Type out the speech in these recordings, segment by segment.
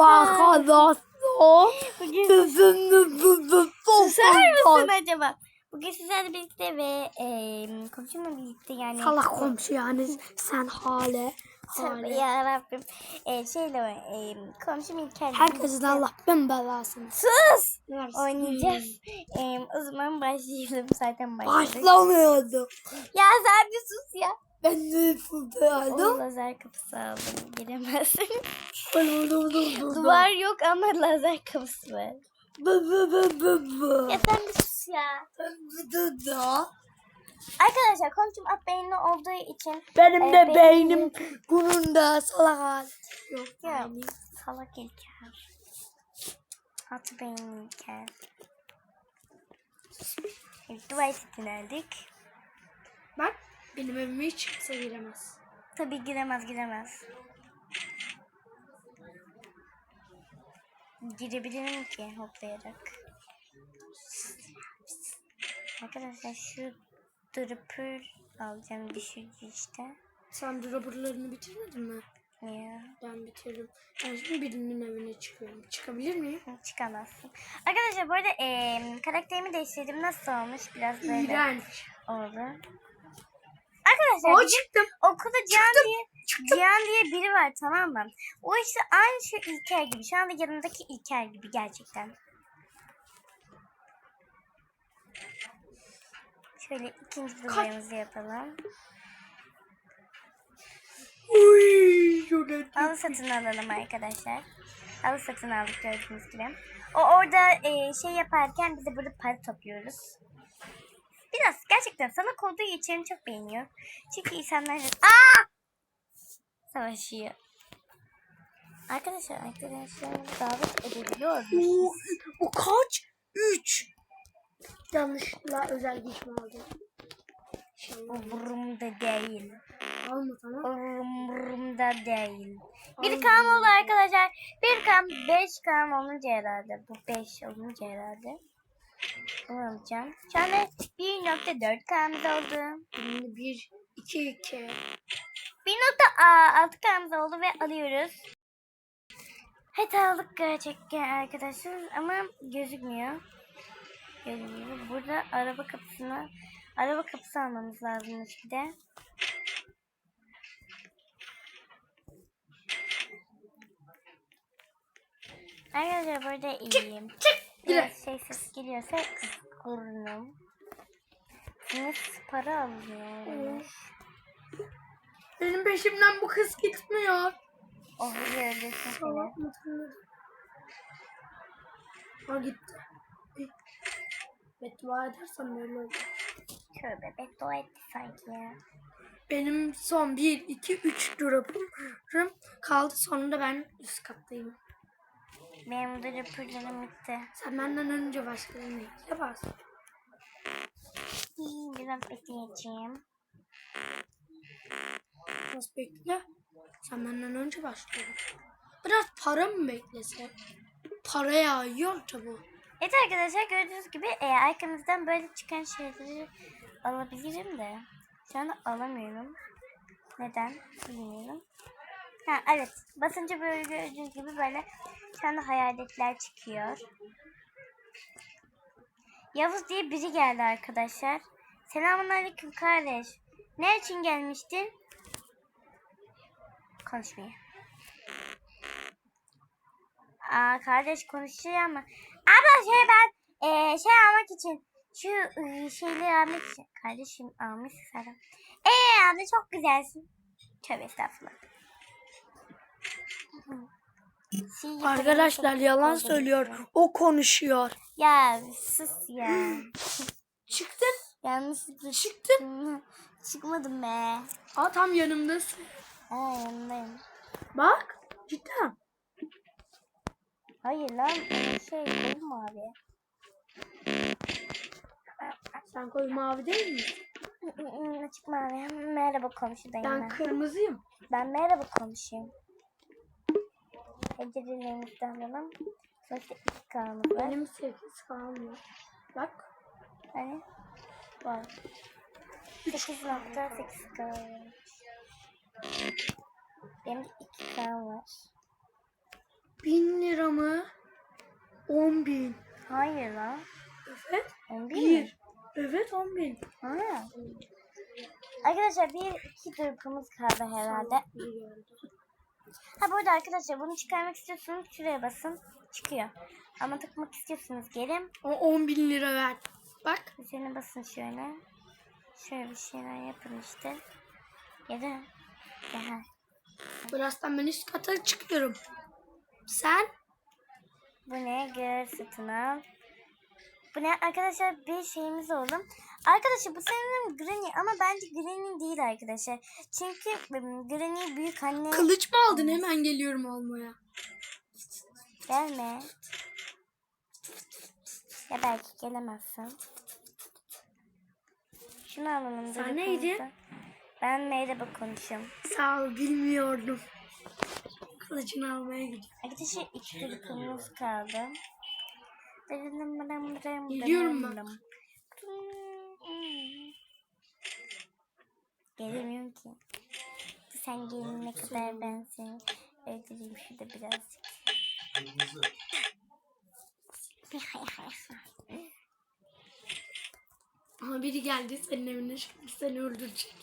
Bakalasın. Bugün susar mısın acaba? Bugün sizlerle birlikte ve e, komşumla birlikte yani. Salak komşu yani sen hale. Tövbe hale. yarabbim. E, şeyle e, komşum İlker. Herkesin Allah ben belasını. Sus! Oynayacağız. E, o zaman başlayalım. Zaten başladık. Başlamıyordum. Ya sen bir sus ya. Ben ne fırladım? O lazer kapısı aldım. Giremezsin. Duvar. Duvar yok ama lazer kapısı var. Ya sen bir sus ya. Arkadaşlar komşum at beyinli olduğu için Benim e, de beynim bunun da salak hali. Yok Ya yani. salak İlker. At beyinli İlker. Evet, duvar setini aldık. Bak benim evime hiç kimse giremez. Tabii giremez giremez. Girebilirim ki hoplayarak. Arkadaşlar şu dırpır alacağım düşürücü işte. Sen dropperlarını bitirmedin mi? Ya. Ben bitirdim. Ben şimdi birinin evine çıkıyorum. Çıkabilir miyim? Çıkamazsın. Arkadaşlar bu arada eee, karakterimi değiştirdim. Nasıl olmuş? Biraz böyle İğrenç. oldu. Arkadaşlar O çıktım. okulda Cihan diye çıktım. Cihan diye biri var tamam mı? O işte aynı şu İlker gibi. Şu anda yanındaki İlker gibi gerçekten. Şöyle ikinci duvarımızı yapalım. Uy. Halı satın alalım arkadaşlar. Halı satın aldık gördüğünüz gibi. O orada e, şey yaparken biz de burada para topluyoruz. Biraz gerçekten salak olduğu için çok beğeniyor. Çünkü insanlar Aa! savaşıyor. Arkadaşlar arkadaşlar davet edebiliyor O, musunuz? o kaç? Üç. Yanlışlıkla özel geçme aldım. Umurumda değil. Alma tamam. Umurumda değil. Bir kam oldu arkadaşlar. Bir kam, beş kam olunca herhalde. Bu beş olunca herhalde. Alacağım. Şu anda 1.4 kamız oldu. Şimdi bir, iki, iki. 1.6 kamız oldu ve alıyoruz. Evet aldık gerçekten arkadaşlar ama gözükmüyor. Gözükmüyor. Burada araba kapısına araba kapısı almamız lazımmış bir de. Arkadaşlar burada iyiyim. Biraz şey ses geliyorsa kızgınım. Yine para alıyor. Benim peşimden bu kız gitmiyor. Oh gördüğünüz seni. Ha gitti. Beddua edersem böyle olur. Tövbe beddua etti sanki ya. Benim son 1, 2, 3 drop'um kaldı. Sonunda ben üst kattayım. Benim de röpürlerim bitti. Sen benden önce başladın. İyi, Biraz bekleyeceğim. Nasıl bekle? Sen benden önce başladın. Biraz para mı beklese? Para yağıyor tabu. Evet arkadaşlar gördüğünüz gibi e, arkamızdan böyle çıkan şeyleri alabilirim de. Şu anda alamıyorum. Neden? Bilmiyorum. Ha evet. Basınca böyle gördüğünüz gibi böyle anda hayaletler çıkıyor. Yavuz diye biri geldi arkadaşlar. Selamun aleyküm kardeş. Ne için gelmiştin? Konuşmaya. Aa kardeş konuşuyor ama. Abla şey ben eee, şey almak için şu ıı, şeyleri almak için. Kardeşim almış sana. Eee abla çok güzelsin. Tövbe estağfurullah. Şey Arkadaşlar yalan söylüyor. O konuşuyor. Ya sus ya. Çıktın. Yanlışlıkla Çıktın. Çıkmadım be. Aa tam yanımdasın. Ha yanındayım. Bak. Cidden. Hayır lan şey koyu mavi. Sen koyu mavi değil misin? Açık mavi. Merhaba komşudayım Ben ben. kırmızıyım. Ben merhaba komşuyum. Hediyelerimizi alalım. Sonuçta iki kanımız var. Benim 8 kalmıyor. Bak. Hani? Var. 8.8 kan Benim iki kan var. Bin lira mı? On bin. Hayır lan. Evet. 11 Bir. mi? Evet on bin. Ha. Arkadaşlar bir iki dırpımız kaldı herhalde. Ha bu arada arkadaşlar bunu çıkarmak istiyorsunuz şuraya basın. Çıkıyor. Ama takmak istiyorsunuz gelin. O on bin lira ver. Bak. Üzerine basın şöyle. Şöyle bir şeyler yapın işte. Gelin. Gel. Birazdan ben üst kata çıkıyorum. Sen? Bu ne? Gör satın al. Bu ne? Arkadaşlar bir şeyimiz oldu. Arkadaşlar bu senin Granny ama bence Granny değil arkadaşlar. Çünkü Granny büyük anne. Kılıç mı aldın? Hemen geliyorum almaya. Gelme. Ya belki gelemezsin. Şunu alalım. Sen neydin? Ben merhaba konuşuyorum. Sağ ol bilmiyordum. Kılıcını almaya gidiyorum. Arkadaşlar iki dakikamız kaldı. Geliyorum bak. Gelemiyorum ki. Sen gelene kadar ben seni öldüreyim şurada birazcık. Ama biri geldi senin evine şimdi seni öldürecek.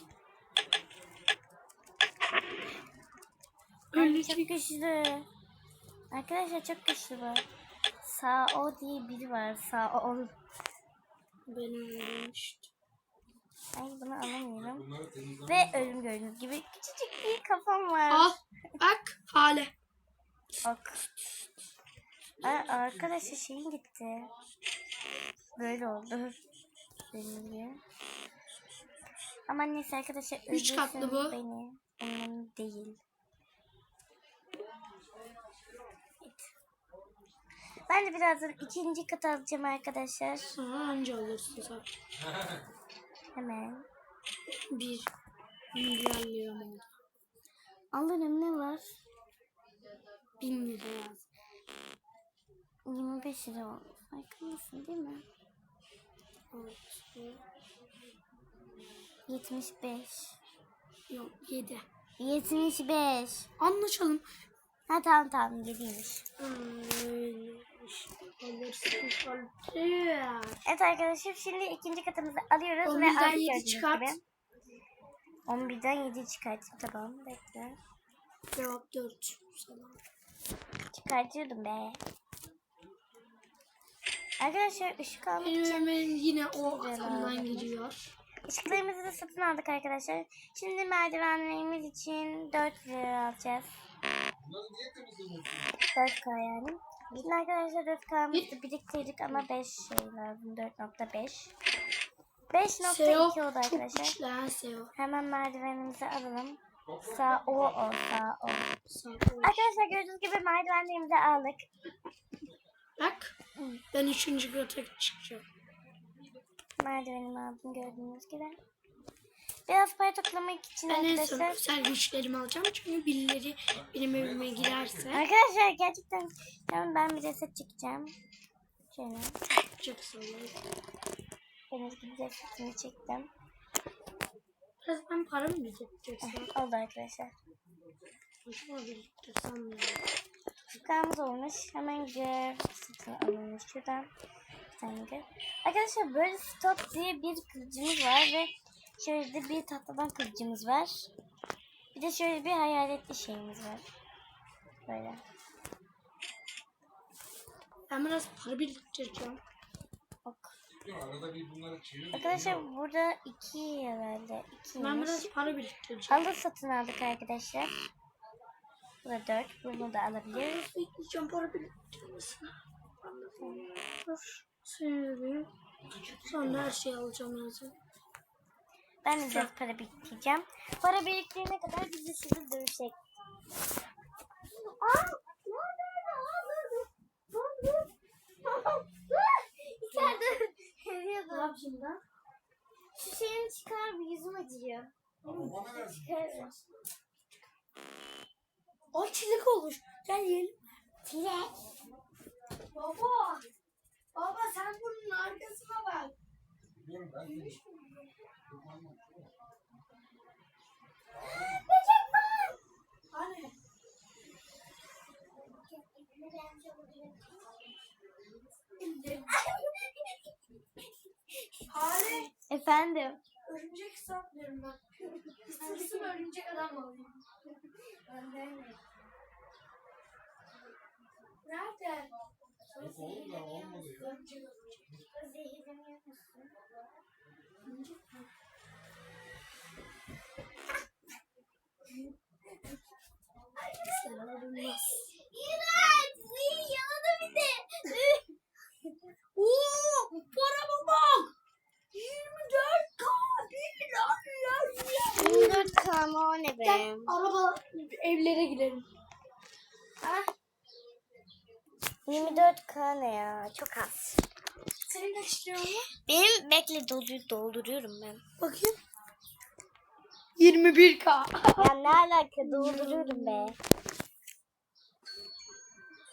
Ay, çok güçlü. Arkadaşlar çok güçlü bu. Sağ o diye biri var. Sağ o. Ben bunu alamıyorum. Ve ölüm gördüğünüz gibi küçücük bir kafam var. Al. Bak hale. Ok. Ay, arkadaşlar şeyim gitti. Böyle oldu. Benim gibi. Ama neyse arkadaşlar Üç katlı bu. Beni. Önemli değil. Evet. Ben de birazdan ikinci kat alacağım arkadaşlar. Sana anca alırsın sen. Hemen. Bir milyar lira mı oldu? Alırım ne var? Bin lira lazım. 25 lira oldu. Farkındasın değil mi? Altı, 75. Yok yedi. 75. Anlaşalım. Ha tamam tamam 7'ymiş. Öyle işte alırsın kalıyor. Evet arkadaşlar şimdi ikinci katımızı alıyoruz ve 11'den aldık yedi gördüğünüz çıkart. gibi. 11'den 7 çıkarttım tamam bekle. Cevap dört. Sana. Çıkartıyordum be. Arkadaşlar ışık almak Benim için hemen yine o oldu. gidiyor. ışıklarımızı da satın aldık arkadaşlar. Şimdi merdivenlerimiz için 4 lira alacağız. 4K yani. Şimdi arkadaşlar 4K'mızı biriktirdik ama 5 şey lazım. 4.5. 5.2 SEO oldu arkadaşlar. Hemen merdivenimizi alalım. Sağ o o sağ o. Arkadaşlar gördüğünüz gibi merdivenlerimizi aldık. Bak ben üçüncü kata çıkacağım. Merdivenimi aldım gördüğünüz gibi. Biraz para toplamak için Ben en son arkadaşlar. özel güçlerimi alacağım çünkü birileri benim evime girerse Arkadaşlar gerçekten tamam ben bir reset çekeceğim. Şöyle. çok sorun. Gördüğünüz gibi resetini çektim. Biraz ben para mı biriktirsem? Oldu arkadaşlar. Boşuna biriktirsem ya. Çıkağımız olmuş. Hemen gör satın alınmış şuradan. Tane gör. Arkadaşlar böyle stop diye bir kılıcımız var ve şöyle de bir tahtadan kılıcımız var. Bir de şöyle bir hayaletli şeyimiz var. Böyle. Ben biraz para biriktireceğim. Ok. Arada bir bunları çevir. Arkadaşlar burada iki herhalde. Ben İkiymiş. biraz para biriktireceğim. Halı satın aldık arkadaşlar. Bu da dört. Bunu da alabiliyoruz. Bekleyeceğim para biriktirmesini. Dur. Sonra her şeyi alacağım lazım. Ben de biraz para biriktireceğim. Para biriktirene kadar biz de sizi dövecek. Aa! İçeride Ne yapayım ben? Şu şeyini çıkar bir yüzüm acıyor. Ama bana ver. Çıkar. Ay çilek olmuş. Gel yiyelim. Çilek. Baba. Baba sen bunun arkasına bak. Biliyorum ben de. Hani? Hale Efendim. örümcek hesaplıyorum ben. Isırsın örümcek adam alayım. Nerede? Yok oğlum da olmadı ya. Örümcek örümcek. Örümcek mi? Sen olmaz. Oo, parama bak. 24 k bir 24 kama o ne Gel araba evlere gidelim. Ha? 24 k ne ya? Çok az. Senin kaç istiyor mu? Benim bekle doldur, dolduruyorum ben. Bakayım. 21 k. Ya ne alaka dolduruyorum be.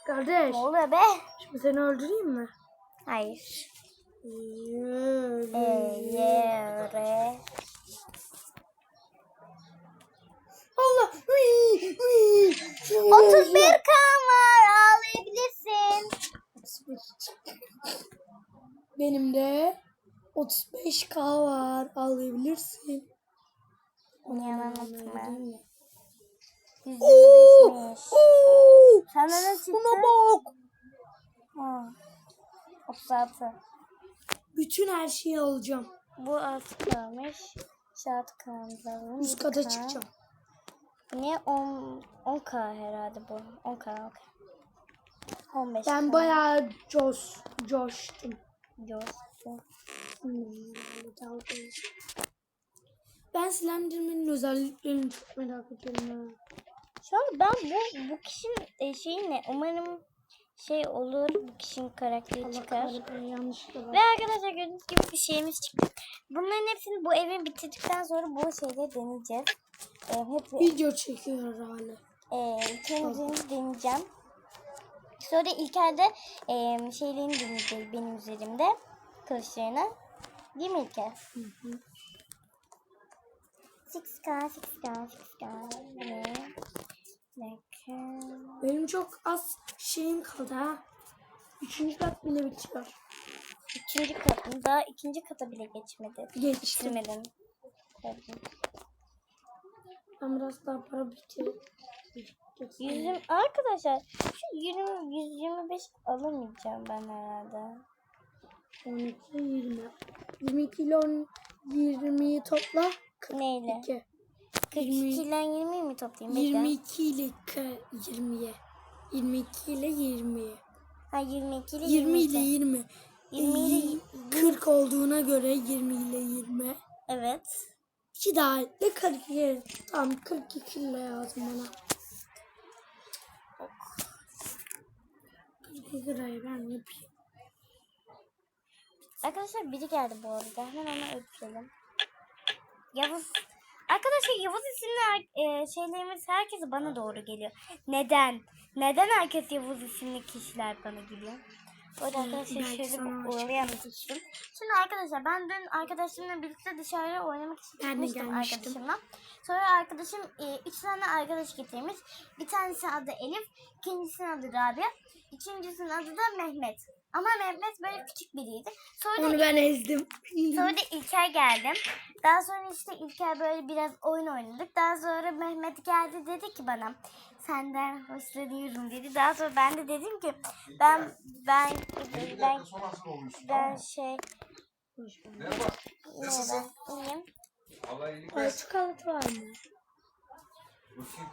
Kardeş, Ne oluyor be? şimdi seni öldüreyim mi? Hayır. E. Yere. Allah. Uy, uy. 31 k var ağlayabilirsin. Benim de 35k var. Alabilirsin. Yalan atma. Oo, 125'miş. oo. Sana ne çıktı? Şuna bak. Ha. 36. Bütün her şeyi alacağım. Bu 6 kalmış. 6 kalmış. Üst kata çıkacağım. Niye 10 10k herhalde bu. 10k 10k. 15 Ben bayağı coş, coştum. Coştu. Dalga geçtim. Ben Slenderman'in özelliklerini çok merak ediyorum. Şu an ben bu bu kişinin e, şeyi ne? Umarım şey olur. Bu kişinin karakteri Allah çıkar. Ve arkadaşlar gördüğünüz gibi bir şeyimiz çıktı. Bunların hepsini bu evi bitirdikten sonra bu şeyleri deneyeceğiz. E, hep Video çekiyor hala. e, kendimizi deneyeceğim. Sonra İlker de e, şeylerini deneyeceğiz benim üzerimde. Kılıçlarını. Değil mi İlker? 6K, 6K, 6K. Bu ne? Benim çok az şeyim kaldı ha. Üçüncü kat bile bitiyor. Üçüncü katım. Daha ikinci kata bile geçmedi. Gördüm. Ben biraz daha para bitir. Yüzüm arkadaşlar şu 20 125 alamayacağım ben herhalde. 12, 20. 22 ile 10, 20'yi topla. Neyle? 42. 42 ile 20'yi mi toplayayım? Bekle. 22 ile k- 20'ye. 22 ile 20'ye. Ha 22 ile 20 ile 20. 20. 20 ile 40 olduğuna göre 20 ile 20. Evet. 2 daha ekle 42. Tamam 42 ile yazdım bana. 42 lirayı ben yapayım. Arkadaşlar biri geldi bu arada. Hemen onu öpüşelim. Yavuz. Arkadaşlar Yavuz isimli e, şeylerimiz herkese bana doğru geliyor. Neden? Neden herkes Yavuz isimli kişiler bana geliyor? Orada arkadaşlar belki şöyle anlatmıştım. Şimdi arkadaşlar ben dün arkadaşımla birlikte dışarıya oynamak için gelmiştim. arkadaşımla. Sonra arkadaşım e, üç tane arkadaş getirmiş. Bir tanesi adı Elif, ikincisinin adı Rabia, üçüncüsünün adı da Mehmet. Ama Mehmet böyle küçük biriydi. Sonra da Onu ben ezdim. Sonra da İlker geldi. Daha sonra işte İlker böyle biraz oyun oynadık. Daha sonra Mehmet geldi dedi ki bana senden hoşlanıyorum dedi. Daha sonra ben de dedim ki ben ben ben oluyorsun? ben şey Merhaba. Nasılsın? iyiyim. Allah iyilik Ay versin. çikolata var mı? Bakayım.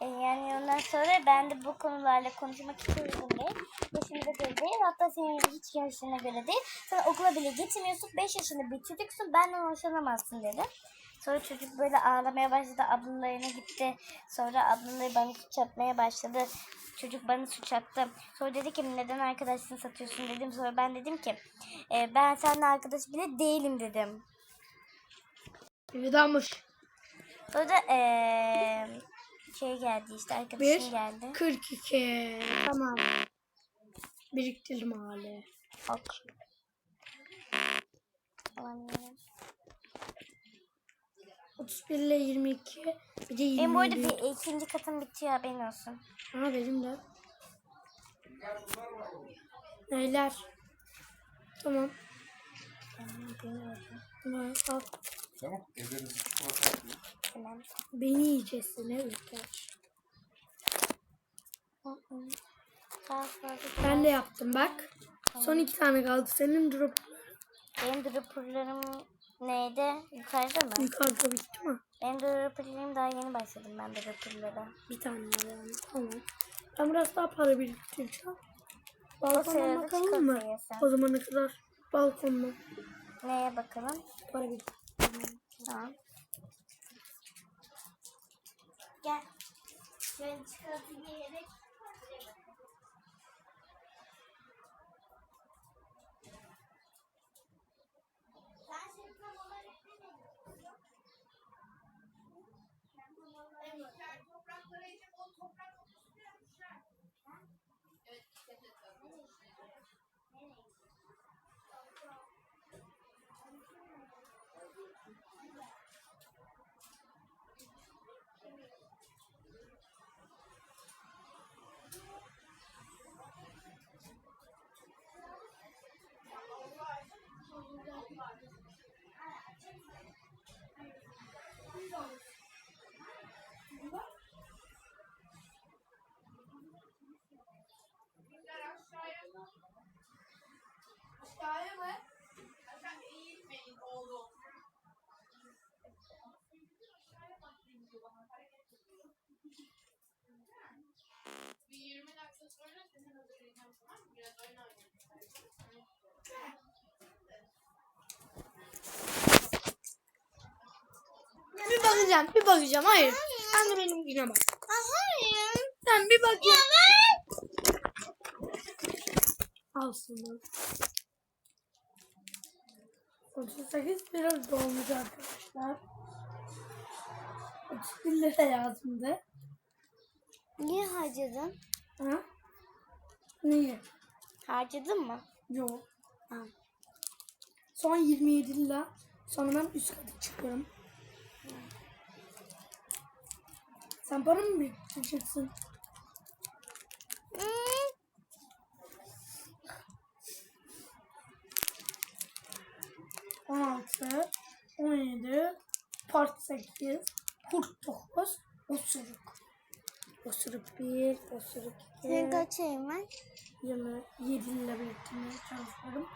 E, yani ondan sonra ben de bu konularla konuşmak istiyorum diye. Yaşımda göre değil. Hatta senin hiç yaşına göre değil. Sen okula bile gitmiyorsun. 5 yaşında bir çocuksun. Benden hoşlanamazsın dedi. Sonra çocuk böyle ağlamaya başladı. Ablalarına gitti. Sonra ablaları bana suç atmaya başladı. Çocuk bana suç attı. Sonra dedi ki neden arkadaşını satıyorsun dedim. Sonra ben dedim ki "E, ben seninle arkadaş bile değilim dedim. Vedamış. Sonra da eee şey geldi işte arkadaşım 1, geldi. 42. Tamam. Biriktirdim hali. Ok. Tamam yani. 31 ile 22. Bir de 20. Benim bu arada bir ikinci katım bitiyor haberin olsun. Ha benim de. Neyler? Tamam. Tamam. Al. Tamam. De çikolata yapıyor. Tamam. Beni yiyeceksin fazla. Ben de yaptım bak. Son iki tane kaldı. Senin drop Benim dropperlarım neydi? Yukarıda mı? yukarıda bitti mi? Benim dropperlarım daha yeni başladım ben dropperlara. Bir tane var yani. Tamam. Ben biraz daha para biriktireceğim. Balkondan sırada bakalım mı? yesen. O zamana kadar balkondan Neye bakalım? para biriktireceğim. Tamam. Gel. Ben çikolata yiyerek Aşağıya mı? Aşağı eğilmeyin oğlum. Bir 20 dakika sonra seni hazırlayacağım tamam mı? Biraz oyun oynayalım. Bir bakacağım, bir bakacağım. Hayır. Sen de benim güne bak. Sen bir bak. Ya Al şunu. 38 lira dolmuş arkadaşlar. 30 lira lazımdı. Niye harcadın? Ha? Neyi? Harcadın mı? Yok. Ha. Son 27 lira. Sonra ben üst kata çıkıyorum. Sen para mı biriktireceksin? Hmm. 16, 17, part 8, kurt 9, osuruk. Osuruk 1, osuruk 2. Senin kaç şeyin var? 20, 7 ile biriktirmeye çalışıyorum.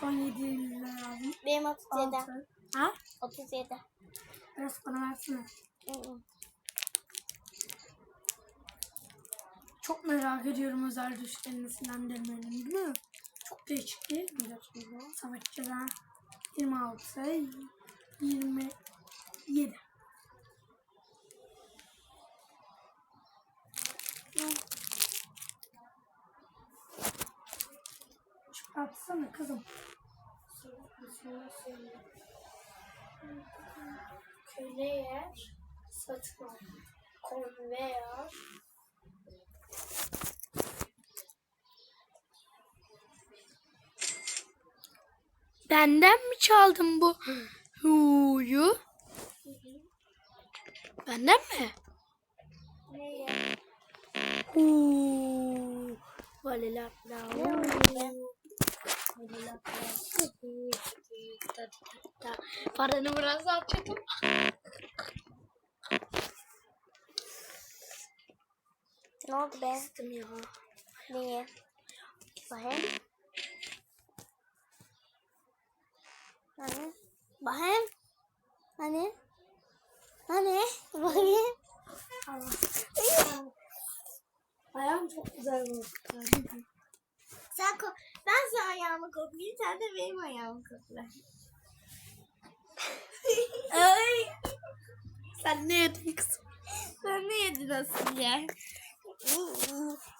Son 7 ile aldım. Benim 37. 6. Ha? 37. Biraz bana versene. Çok merak ediyorum özel güçlerini sinirlendirmelerini mi? Çok değişik değil mi? Savaşçılar. 26, 27. Çıkartsana kızım. Köle yer, satın al. Konveyör, Benden mi çaldın bu huyu? Benden mi? Ne Hu. Valila la. Paranı biraz harcadım. Ne oldu be? Bastım ya. Niye? Bakayım. Hani? Bakayım. Hani? Hani? Bakayım. Ayağım çok güzel oldu. Sen ko ben sen ayağımı koklayayım, sen de benim ayağımı kokla. Ay, Sen ne yedin kızım? sen ne yedin asıl ya?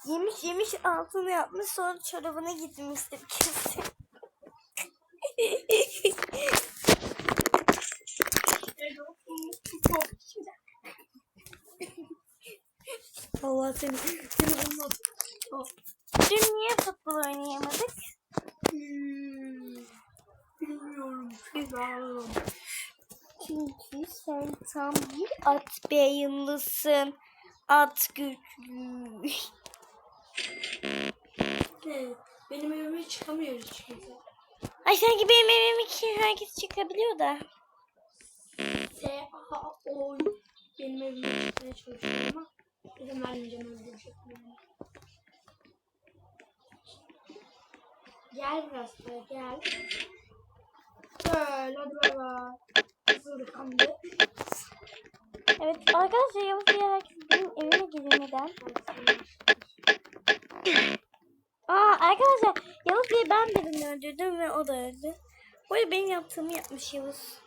yemiş yemiş altını yapmış sonra çorabına gitmiştir kesin. Allah seni. Seni. Oh. Dün niye futbol oynayamadık? Hmm. Bilmiyorum. Güzel. Çünkü sen tam bir at beyinlisin. At güçlü. Evet. Benim evime çıkamıyor hiç kimse. Ay sanki benim evim için herkes çıkabiliyor da. S, A, O benim evime çıkmaya çalışıyor ama izin vermeyeceğim öldürecek beni. Gel biraz daha gel. Gel hadi bay bay. Hızlı kandı. Evet arkadaşlar Yavuz diye herkes benim evime geliyor neden? Aa arkadaşlar Yavuz diye ben birini öldürdüm ve o da öldü. Bu benim yaptığımı yapmış Yavuz.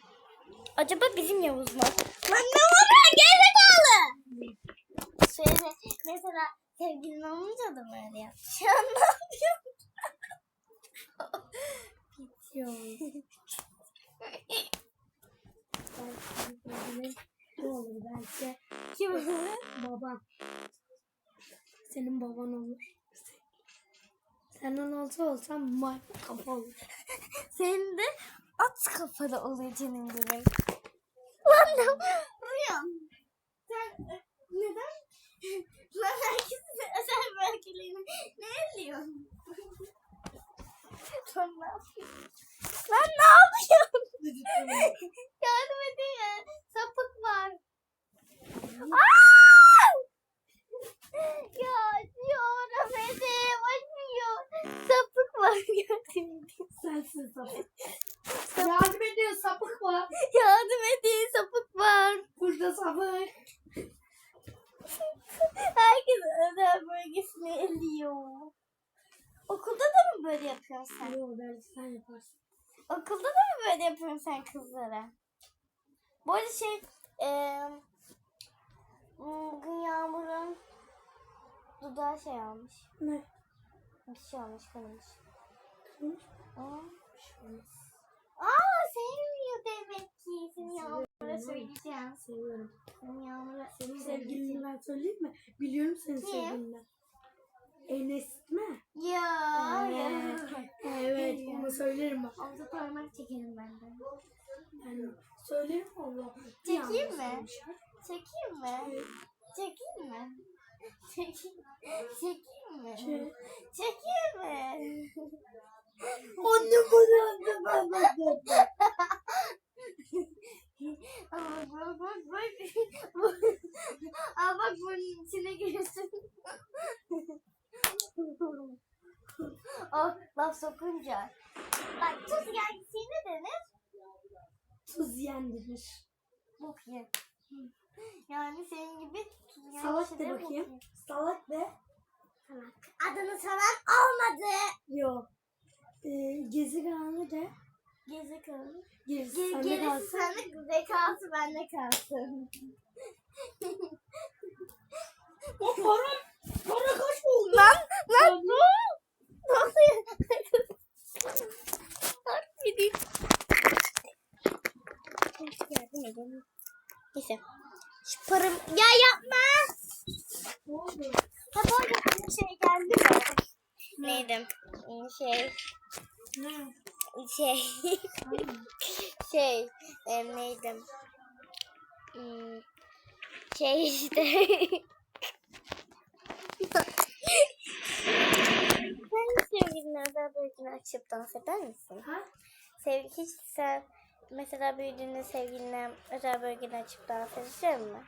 Acaba bizim Yavuz mu? Lan ne oluyor? Gerizekalı! Söyle mesela sevgilin olunca da mı öyle yapmış? Şu an ne yapıyorsun? Bitiyor. Belki ne olur belki Kim olur? baban. Senin baban olur. Senden olsa olsam may kafa olur. Senin de at kafalı oluyor canım benim. Lan ne yapıyorsun? Sen neden? Lan herkesin özel bölgelerini ne eliyorsun? Lan ne yapıyorsun? Lan ne yapıyorsun? Edin. Sapık var. Aa! Ya diyorum edeyim açmıyor. Sapık var yardım edin. Sensin sapık. Yardım ediyor sapık var. Yardım edin sapık var. Burada sapık. Herkes özel bölgesini eliyor. Okulda da mı böyle yapıyorsun sen? Yok belki sen yaparsın. Okulda da mı böyle yapıyorsun sen kızlara? Bu arada şey eee bugün Yağmur'un dudağı şey almış. Ne? Bir şey almış kırmış. Kırmış Aa, mı? Aa sevmiyor demek ki. Seni Yağmur'a söyleyeceğim. Seviyorum. Seni Yağmur'a Senin sevgilini ben söyleyeyim mi? Biliyorum senin Kim? sevgilini. Enes mi? Ya. Evet. Evet onu söylerim bak. Omza parmak çekelim benden. Yani söylerim Allah. Çekeyim mi? Çekeyim mi? Çekeyim mi? Çekeyim, mi? Çek. Çekeyim mi? Anne bana anne bana. Aa, bak bak bak. Aa bak bunun içine girsin. oh laf sokunca. Bak tuz gelgisi ne denir? Tuz yendirir. Bok ye. Yani senin gibi Salak de bakayım. Salak de. Salak. Adını soran olmadı. Yok. Ee, gezi kanı de. Gezi kalın. Gerisi Ge sende gerisi kalsın. sende zekası bende kalsın. O para, para kaç oldu? lan lan ne? Ne oluyor? Harbiden. Yardım edin. Neyse. Şu param... Ya yapma! Ne oldu? Ha bu arada bir şey geldi mi? Neydi? Şey... Ne? Şey... şey... em, neydi? Hmm, Şey işte... Sen sevgiline özel bölgeni açıp dans eder misin? Ha? Sev hiç sen mesela büyüdüğünde sevgiline özel bölgeni açıp dans edecek mi?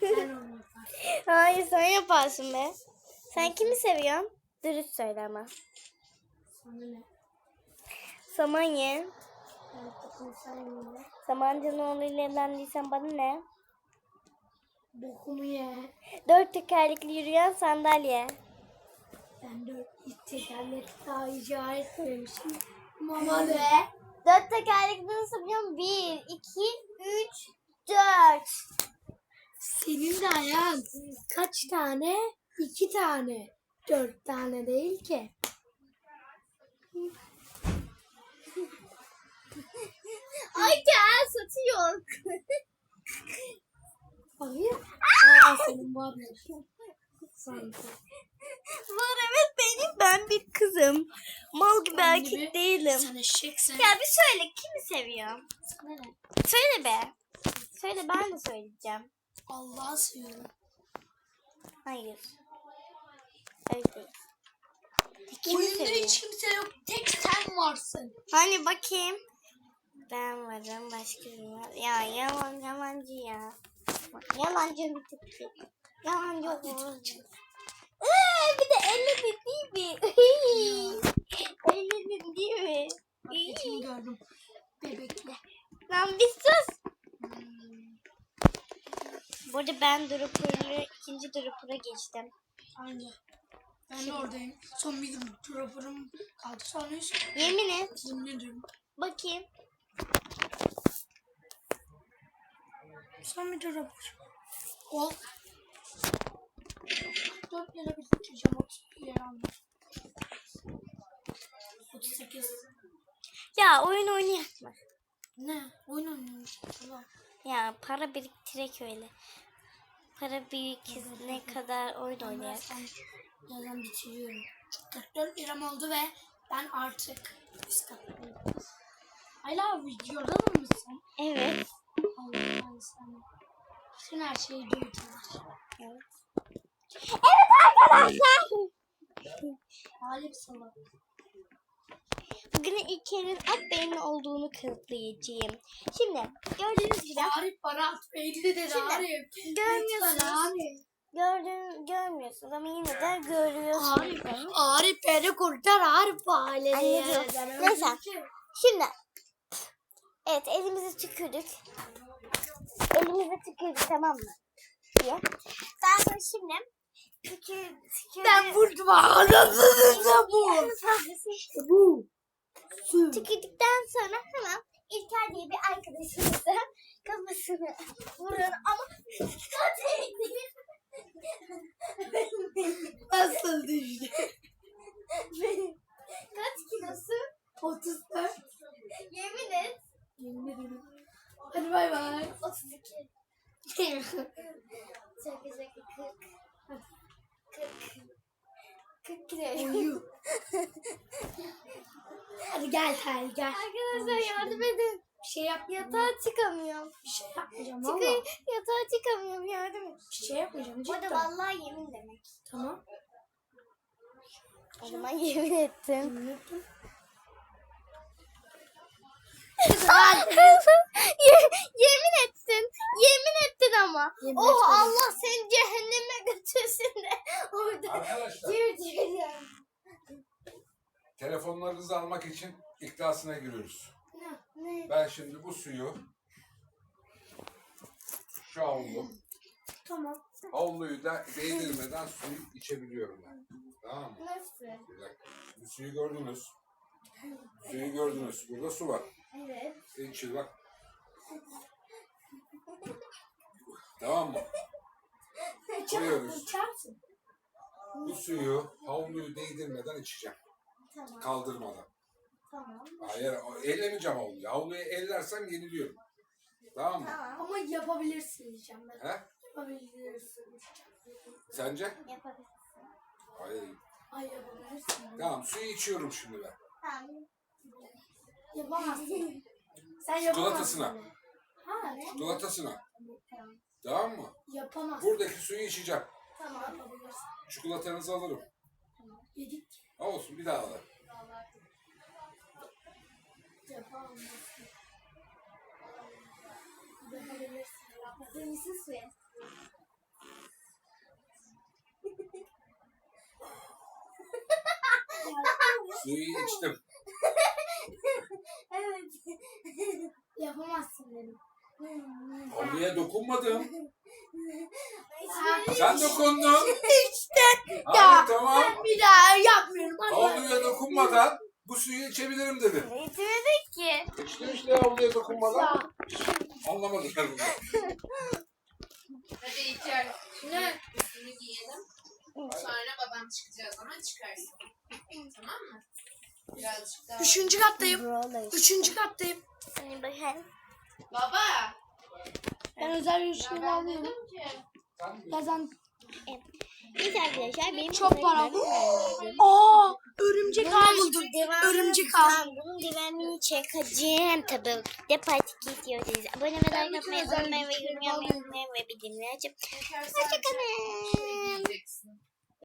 Sen. Hayır sen yaparsın be. Sen kimi seviyorsun? Dürüst söyle ama. Sana ne? Takım saymıyorum. Samancı'nın oğluyla evlendiysen bana ne? Bokumu ye. Dört tekerlekli yürüyen sandalye. Ben dört hiç tekerlek daha icat etmemişim. Mama de. Dört tekerlekli nasıl biliyorum? Bir, iki, üç, dört. Senin de ayağın kaç tane? İki tane. Dört tane değil ki. Ay gel satıyor. Bakayım. Aa senin var ya. Sanki. Var evet benim ben bir kızım. Mal gibi Ben erkek gibi. değilim. Sen. Ya bir söyle kimi seviyorum? Sana ne? Söyle be. Söyle ben de söyleyeceğim. Allah'ı seviyorum. Hayır. Öyle değil. Kimi Oyunda hiç kimse yok. Tek sen varsın. Hani bakayım. Ben varım başka biri var. Ya yalan yalancı ya. Yalancı bir tip. Yalancı olur. Ee, bir de elledin değil mi? elledin değil mi? Paketini gördüm. Bebekle. Lan bir sus. Bu arada ben Dropper'ı ikinci Dropper'a geçtim. Aynen. Ben de oradayım. Son bir dropper'ım kaldı. Sonra hiç Yemin et. ediyorum. Bakayım. Son bir dropper. Ol. 4 lira bitireceğim. 30 lira aldım. 38. Ya oyun oynayak mı? Ne? Oyun oynuyormuş. Allah. Ya para biriktirek öyle. Para biriktirene kadar oyun Ben oynayak. birazdan bitiriyorum. 44 liram oldu ve ben artık. Hala videoda da mısın? Evet. Allah'ım sen. Bütün her şeyi duydular. Evet. Halim salak. Bugün İlker'in at beyni olduğunu kanıtlayacağım. Şimdi gördüğünüz gibi Arif bana at beyni dedi Şimdi, Arif. görmüyorsunuz. Gördüğün görmüyorsunuz ama yine de görüyorsunuz. Arif, Arif beni kurtar Arif aileni. Anneciğim, neyse. Şimdi evet elimizi tükürdük. Elimizi tükürdük tamam mı? Diye. Daha sonra şimdi. Ben vurdum ağzını bu. Bu. Su. Tükürdükten sonra hemen İlker diye bir arkadaşımıza kafasını vurun ama Nasıl düştü? kaç kilosu 34. yemin et Yemin ederim. Hadi bay bay. 32 şaka şaka 40 40 40 kilo Uyu. Hadi gel Tel gel. Arkadaşlar yardım edin. Bir şey yap. Yatağa çıkamıyorum. Bir şey yapmayacağım ama. yatağa çıkamıyorum yardım et. Bir şey yapmayacağım Bu arada cidden. vallahi yemin demek. Tamam. O zaman yemin ettim. Yemin ettim. Ye- yemin ettin. Yemin ettin ama. Yemin oh etmedim. Allah seni cehenneme götürsün de orada Arkadaşlar telefonlarınızı almak için iddiasına giriyoruz. Ne? Ben şimdi bu suyu şu havlu, Tamam. havluyu da değdirmeden suyu içebiliyorum ben. Tamam mı? Nasıl? Bir dakika. Bu suyu gördünüz. Suyu gördünüz. Burada su var. Evet. İçil bak. Tamam mı? Koyuyoruz. İçersin. Bu suyu havluyu değdirmeden içeceğim. Tamam. Kaldırmadan. Tamam. Hayır, ellemeyeceğim havluyu. Havluyu ellersem yeniliyorum. Tamam mı? Tamam. Ama yapabilirsin diyeceğim ben. He? Yapabilirsin. Sence? Yapabilirsin. Hayır. Ay yapabilirsin. Tamam, suyu içiyorum şimdi ben. Tamam. Yapamazsın. Sen Çikolatasına. yapamazsın. Ha ne? Çikolatasına. Tamam. Tamam mı? Yapamazsın. Buradaki suyu içeceğim. Tamam. Yapabilirsin. Çikolatanızı alırım. Yedik. Ha olsun bir daha alırım. Yapamazsın. Yapabilirsin. Kırmızı suya. Suyu içtim. Evet. Yapamazsın dedim. Havluya dokunmadım. Sen dokundun. İşte Hayır tamam. ben bir daha yapmıyorum. Havluya dokunmadan bu suyu içebilirim dedim. İçmedik ki. İçtim işte havluya dokunmadan. Ya. Anlamadılar bunu. Hadi İlker. Şimdi üstünü giyelim. Sonra babam çıkacağı zaman çıkarsın. tamam mı? Birazcık daha. Üçüncü kattayım. Üçüncü kattayım. Hani bakın. Baba. Ben özel Ya yürüyüşleri ben alıyorum. Bazen Evet arkadaşlar benim Çok para. kadarıyla- Aa, örümcek ağ buldum. Örümcek ağ. Bunun devamını çekeceğim tabii. De partik istiyorsanız. Abone ve like atmayı unutmayın ve yorum yapmayı unutmayın ve bildirimleri açıp. Hoşçakalın.